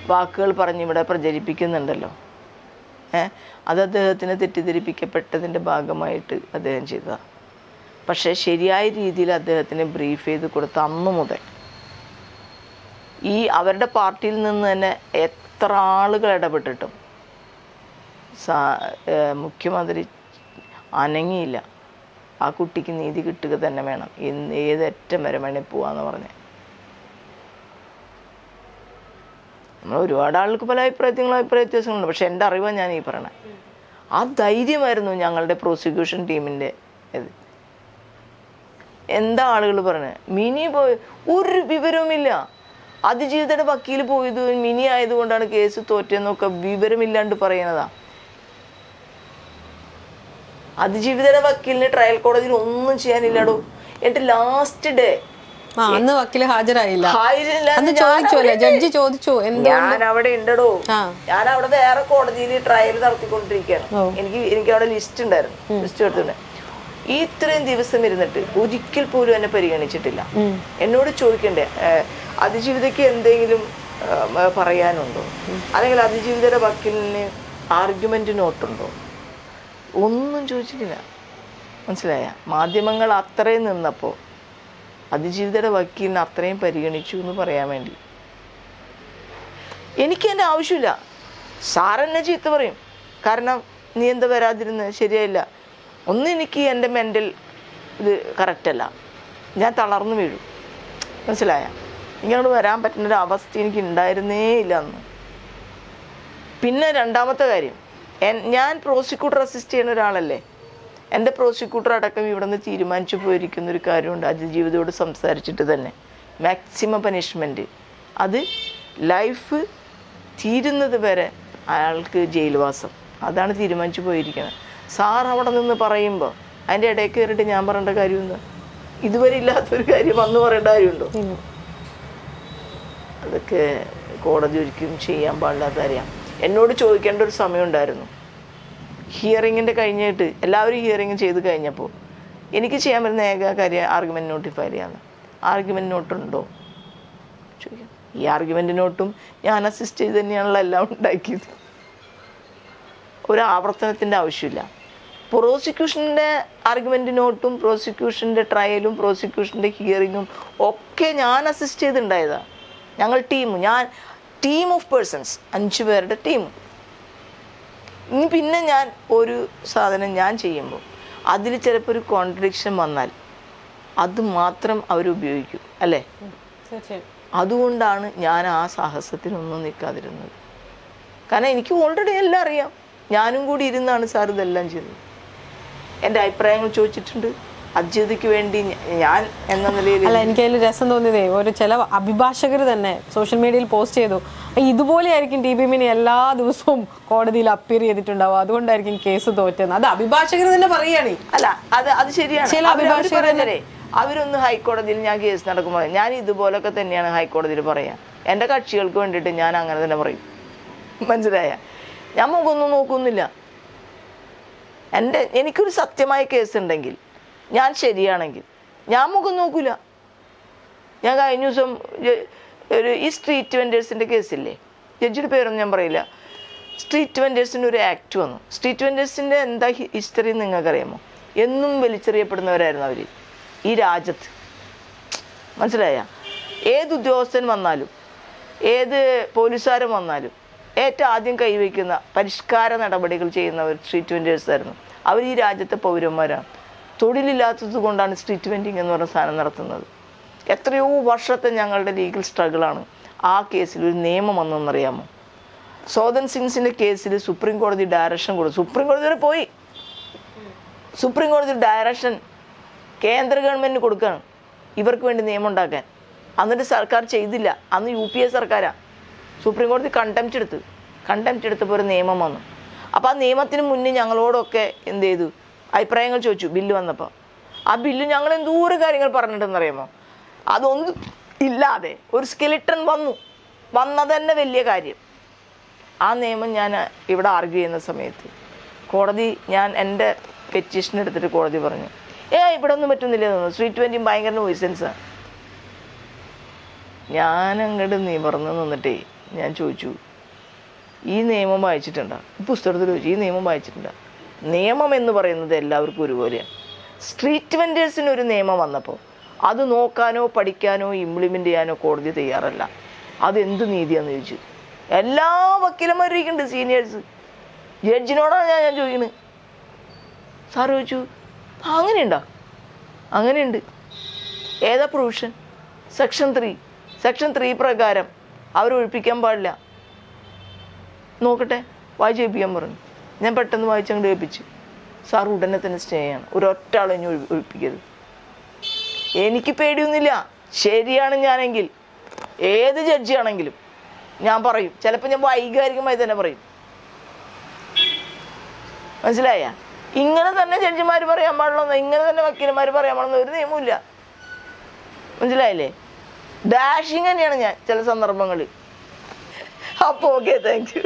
വാക്കുകൾ പറഞ്ഞ് ഇവിടെ പ്രചരിപ്പിക്കുന്നുണ്ടല്ലോ. ഏ? അത് അദ്ദേഹത്തിന് തെറ്റിദ്ധരിപ്പിക്കപ്പെട്ടതിന്റെ ഭാഗമായിട്ട് അദ്ദേഹം ചെയ്തതാണ് പക്ഷേ ശരിയായ രീതിയിൽ അദ്ദേഹത്തിന് ബ്രീഫ് ചെയ്ത് കൊടുത്ത അന്ന് മുതൽ ഈ അവരുടെ പാർട്ടിയിൽ നിന്ന് തന്നെ എത്ര ആളുകൾ ഇടപെട്ടിട്ടും സാ മുഖ്യമന്ത്രി അനങ്ങിയില്ല. ആ കുട്ടിക്ക് നീതി കിട്ടുക തന്നെ വേണം. ഏതറ്റം വരെ വേണേൽ പോവാന്ന് പറഞ്ഞ്. നമ്മൾ ഒരുപാട് ആൾക്ക് പല അഭിപ്രായത്തിങ്ങളും അഭിപ്രായ വ്യത്യാസങ്ങളുണ്ട്. പക്ഷെ എന്റെ അറിവാണ് ഞാൻ ഈ പറയണത് ആ ധൈര്യമായിരുന്നു ഞങ്ങളുടെ പ്രോസിക്യൂഷൻ ടീമിന്റെ ഇത്. എന്താ ആളുകൾ പറഞ്ഞത് മിനി പോയി. ഒരു വിവരവുമില്ല. അതിജീവിതയുടെ വക്കീൽ പോയത് മിനി ആയതുകൊണ്ടാണ് കേസ് തോറ്റെന്നൊക്കെ വിവരമില്ലാണ്ട് പറയുന്നതാ. അതിജീവിതയുടെ വക്കീലിന് ട്രയൽ കോടതിയിൽ ഒന്നും ചെയ്യാനില്ലാടോ? എന്നിട്ട് ലാസ്റ്റ് ഡേ
അന്ന് വക്കീൽ ഹാജരായില്ല. അന്ന് ജഡ്ജി ചോദിച്ചു
ഞാൻ അവിടെ ഉണ്ടടോ. ഞാൻ അവിടെ വേറെ കോടതിയിൽ ട്രയൽ നടത്തിക്കൊണ്ടിരിക്കുകയാണ്. എനിക്ക് എനിക്ക് അവിടെ ലിസ്റ്റ് ഉണ്ടായിരുന്നു. ലിസ്റ്റ് എടുത്തിട്ടുണ്ട് ഈ ഇത്രയും ദിവസം ഇരുന്നിട്ട് ഒരിക്കൽ പോലും എന്നെ പരിഗണിച്ചിട്ടില്ല. എന്നോട് ചോദിക്കണ്ടേ അതിജീവിതയ്ക്ക് എന്തെങ്കിലും പറയാനുണ്ടോ? അല്ലെങ്കിൽ അതിജീവിതയുടെ വക്കീലിന് ആർഗ്യുമെന്റ് നോട്ടുണ്ടോ ഒന്നും ചോദിച്ചിട്ടില്ല. മനസ്സിലായ? മാധ്യമങ്ങൾ അത്രയും നിന്നപ്പോൾ അതിജീവിതയുടെ വക്കീലിനെ അത്രയും പരിഗണിച്ചു എന്ന് പറയാൻ വേണ്ടി. എനിക്ക് എന്റെ ആവശ്യമില്ല. സാറെന്നെ ചീത്ത പറയും. കാരണം നീ എന്താ വരാതിരുന്ന്? ശരിയായില്ല. ഒന്നും എനിക്ക് എന്റെ മെന്റൽ ഇത് കറക്റ്റല്ല ഞാൻ തളർന്നു വീഴും. മനസ്സിലായ? ഇങ്ങോട്ട് വരാൻ പറ്റുന്ന ഒരു അവസ്ഥ എനിക്ക് ഉണ്ടായിരുന്നേ ഇല്ല അന്ന്. പിന്നെ രണ്ടാമത്തെ കാര്യം. ഞാൻ പ്രോസിക്യൂട്ടർ അസിസ്റ്റ് ചെയ്യുന്ന ഒരാളല്ലേ? എന്റെ പ്രോസിക്യൂട്ടർ അടക്കം ഇവിടെ നിന്ന് തീരുമാനിച്ചു പോയിരിക്കുന്ന ഒരു കാര്യമുണ്ട്. അതിജീവിതയോട് സംസാരിച്ചിട്ട് തന്നെ. മാക്സിമം പനിഷ്മെന്റ് അത് ലൈഫ് തീരുന്നത് വരെ അയാൾക്ക് ജയിൽവാസം. അതാണ് തീരുമാനിച്ചു പോയിരിക്കുന്നത്. സാർ അവിടെ നിന്ന് പറയുമ്പോൾ അതിന്റെ ഇടയിൽ കയറിയിട്ട് ഞാൻ പറയേണ്ട കാര്യമെന്ന് ഇതുവരെ ഇല്ലാത്തൊരു കാര്യം വന്ന് പറയേണ്ട കാര്യമുണ്ടോ. അതൊക്കെ കോടതി ഒരിക്കലും ചെയ്യാൻ പാടില്ലാത്ത കാര്യമാണ്. എന്നോട് ചോദിക്കേണ്ട ഒരു സമയം ഉണ്ടായിരുന്നു ഹിയറിങ്ങിന്റെ കഴിഞ്ഞിട്ട് എല്ലാവരും ഹിയറിങ് ചെയ്ത് കഴിഞ്ഞപ്പോൾ എനിക്ക് ചെയ്യാൻ പറ്റുന്ന ഏക കാര്യം ആർഗ്യുമെന്റ് ചെയ്യാന്ന് ആർഗ്യുമെന്റ് നോട്ടുണ്ടോ ചോദിക്കാം. ഈ ആർഗ്യുമെന്റ് നോട്ടും ഞാൻ അസിസ്റ്റ് ചെയ്ത് തന്നെയാണല്ലോ എല്ലാം ഉണ്ടാക്കിയത്. ഒരു ആവർത്തനത്തിന്റെ ആവശ്യമില്ല. പ്രോസിക്യൂഷന്റെ ആർഗ്യുമെന്റ് നോട്ടും പ്രോസിക്യൂഷന്റെ ട്രയലും പ്രോസിക്യൂഷന്റെ ഹിയറിങ്ങും ഒക്കെ ഞാൻ അസിസ്റ്റ് ചെയ്തിട്ടുണ്ടായതാണ് ഞങ്ങൾ ടീം ഞാൻ ടീം ഓഫ് പേഴ്സൺസ് അഞ്ച് പേരുടെ ടീം ഇനി പിന്നെ ഞാൻ ഒരു സാധനം ഞാൻ ചെയ്യുമ്പോൾ അതിൽ ചിലപ്പോൾ ഒരു കോൺട്രഡിക്ഷൻ വന്നാൽ അത് മാത്രം അവരുപയോഗിക്കും അല്ലേ? അതുകൊണ്ടാണ് ഞാൻ ആ സാഹസത്തിനൊന്നും നിൽക്കാതിരുന്നത്. കാരണം എനിക്ക് ഓൾറെഡി എല്ലാം അറിയാം. ഞാനും കൂടി ഇരുന്നാണ് സാർ ഇതെല്ലാം ചെയ്തത് എന്റെ അഭിപ്രായങ്ങൾ ചോദിച്ചിട്ടുണ്ട്. അജ്യതയ്ക്ക് വേണ്ടി ഞാൻ എന്ന നിലയിൽ
അല്ല എനിക്ക് അതിൽ രസം തോന്നിയതേ ഒരു ചില അഭിഭാഷകർ തന്നെ സോഷ്യൽ മീഡിയയിൽ പോസ്റ്റ് ചെയ്തു. ഇതുപോലെയായിരിക്കും ടി ബി മിനി എല്ലാ ദിവസവും കോടതിയിൽ അപ്പീർ ചെയ്തിട്ടുണ്ടാവും അതുകൊണ്ടായിരിക്കും കേസ് തോറ്റെന്ന്. അത് അഭിഭാഷകർ തന്നെ പറയുകയാണ്.
അല്ല അത് അത് ശരിയാണ്.
ചില അഭിഭാഷകര്
അവരൊന്ന് ഹൈക്കോടതിയിൽ ഞാൻ കേസ് നടക്കുമ്പോൾ ഞാൻ ഇതുപോലൊക്കെ തന്നെയാണ് ഹൈക്കോടതിയിൽ പറയാ. എന്റെ കക്ഷികൾക്ക് വേണ്ടിയിട്ട് ഞാൻ അങ്ങനെ തന്നെ പറയും. മനസ്സിലായ? ഞാൻ മുഖമൊന്നും നോക്കുന്നില്ല. എന്റെ എനിക്കൊരു സത്യമായ കേസ് ഉണ്ടെങ്കിൽ ഞാൻ ശരിയാണെങ്കിൽ ഞാൻ മുഖം നോക്കൂല. ഞാൻ കഴിഞ്ഞ ദിവസം ഒരു ഈ സ്ട്രീറ്റ് വെൻഡേഴ്സിന്റെ കേസില്ലേ ജഡ്ജിയുടെ പേരൊന്നും ഞാൻ പറയില്ല. സ്ട്രീറ്റ് വെൻഡേഴ്സിന്റെ ഒരു ആക്ട് വന്നു. സ്ട്രീറ്റ് വെൻഡേഴ്സിന്റെ എന്താ ഹിസ്റ്ററി നിങ്ങൾക്കറിയാമോ? എന്നും വലിച്ചെറിയപ്പെടുന്നവരായിരുന്നു അവർ ഈ രാജ്യത്ത്. മനസ്സിലായ? ഏത് ഉദ്യോഗസ്ഥൻ വന്നാലും ഏത് പോലീസുകാരൻ വന്നാലും ഏറ്റവും ആദ്യം കൈവയ്ക്കുന്ന പരിഷ്കാര നടപടികൾ ചെയ്യുന്നവർ സ്ട്രീറ്റ് വെൻഡേഴ്സായിരുന്നു അവർ ഈ രാജ്യത്തെ പൗരന്മാരാണ്. തൊഴിലില്ലാത്തത് കൊണ്ടാണ് സ്ട്രീറ്റ് വെൻഡിങ് എന്ന് പറഞ്ഞ സാധനം നടത്തുന്നത്. എത്രയോ വർഷത്തെ ഞങ്ങളുടെ ലീഗൽ സ്ട്രഗിളാണ് ആ കേസിൽ ഒരു നിയമം വന്നെന്നറിയാമോ സോദൻ സിംഗ്സിന്റെ കേസിൽ സുപ്രീം കോടതി ഡയറക്ഷൻ കൊടുത്തു. സുപ്രീം കോടതി വരെ പോയി. സുപ്രീം കോടതി ഡയറക്ഷൻ കേന്ദ്ര ഗവൺമെന്റിന് കൊടുക്കുകയാണ് ഇവർക്ക് വേണ്ടി നിയമം ഉണ്ടാക്കാൻ. അന്നിട്ട് സർക്കാർ ചെയ്തില്ല. അന്ന് യു പി എ സർക്കാരാണ് സുപ്രീം കോടതി കണ്ടംപ്റ്റ് എടുത്ത്. കണ്ടംപ്റ്റ് എടുത്തപ്പോൾ ഒരു നിയമം വന്നു. അപ്പോൾ ആ നിയമത്തിന് മുന്നേ ഞങ്ങളോടൊക്കെ എന്ത് ചെയ്തു? അഭിപ്രായങ്ങൾ ചോദിച്ചു. ബില്ല് വന്നപ്പോൾ ആ ബില്ല് ഞങ്ങൾ എന്തോരം കാര്യങ്ങൾ പറഞ്ഞിട്ടുണ്ടെന്നറിയാമോ? അതൊന്നും ഇല്ലാതെ ഒരു സ്കെലിട്ടൺ വന്നു. വന്നത് തന്നെ വലിയ കാര്യം. ആ നിയമം ഞാൻ ഇവിടെ ആർഗ്യൂ ചെയ്യുന്ന സമയത്ത്. കോടതി ഞാൻ എന്റെ പെറ്റീഷൻ എടുത്തിട്ട് കോടതി പറഞ്ഞു. ഏ ഇവിടെ ഒന്നും പറ്റുന്നില്ല തോന്നുന്നു. സ്ട്രീറ്റ് വെന്റിങ് ഭയങ്കര നോയ്സൻസാണ് ഞാൻ അങ്ങോട്ട് നിവർന്ന് നിന്നിട്ടേ ഞാൻ ചോദിച്ചു ഈ നിയമം വായിച്ചിട്ടുണ്ടോ? പുസ്തകത്തിൽ ചോദിച്ചു ഈ നിയമം വായിച്ചിട്ടുണ്ടോ? നിയമം എന്ന് പറയുന്നത് എല്ലാവർക്കും ഒരുപോലെയാണ് സ്ട്രീറ്റ് വെൻഡേഴ്സിന് ഒരു നിയമം വന്നപ്പോൾ അത് നോക്കാനോ പഠിക്കാനോ ഇംപ്ലിമെന്റ് ചെയ്യാനോ കോടതി തയ്യാറല്ല. അതെന്ത് നീതിയാന്ന് ചോദിച്ചു. എല്ലാ വക്കീലന്മാരും ഇരിക്കുന്നുണ്ട് സീനിയേഴ്സ്. ജഡ്ജിനോടാണ് ഞാൻ ഞാൻ ചോദിക്കുന്നത് സാർ ചോദിച്ചു "ആ, അങ്ങനെയുണ്ടോ? അങ്ങനെയുണ്ട്. ഏതാ provision? Section three. Section three പ്രകാരം അവർ ഒഴിപ്പിക്കാൻ പാടില്ല. നോക്കട്ടെ വായിച്ച് ഏൽപ്പിക്കാൻ പറഞ്ഞു. ഞാൻ പെട്ടെന്ന് വായിച്ചങ്ങോട്ട് കേൾപ്പിച്ചു സാർ ഉടനെ തന്നെ സ്റ്റേ ചെയ്യണം. ഒരൊറ്റ ആളെ ഒഴിപ്പിക്കരുത്. എനിക്ക് പേടിയൊന്നുമില്ല. ശരിയാണ് ഞാനെങ്കിൽ. ഏത് ജഡ്ജിയാണെങ്കിലും ഞാൻ പറയും. ചിലപ്പോൾ ഞാൻ വൈകാരികമായി തന്നെ പറയും. മനസ്സിലായ? ഇങ്ങനെ തന്നെ ജഡ്ജിമാർ പറയാൻ പാടുള്ളൂ ഇങ്ങനെ തന്നെ വക്കീലന്മാർ പറയാൻ പാടുന്ന ഒരു നിയമമില്ല മനസ്സിലായില്ലേ? ഡാഷിങ് തന്നെയാണ് ഞാൻ ചില സന്ദർഭങ്ങളിൽ. അപ്പോൾ ഓക്കെ താങ്ക് യു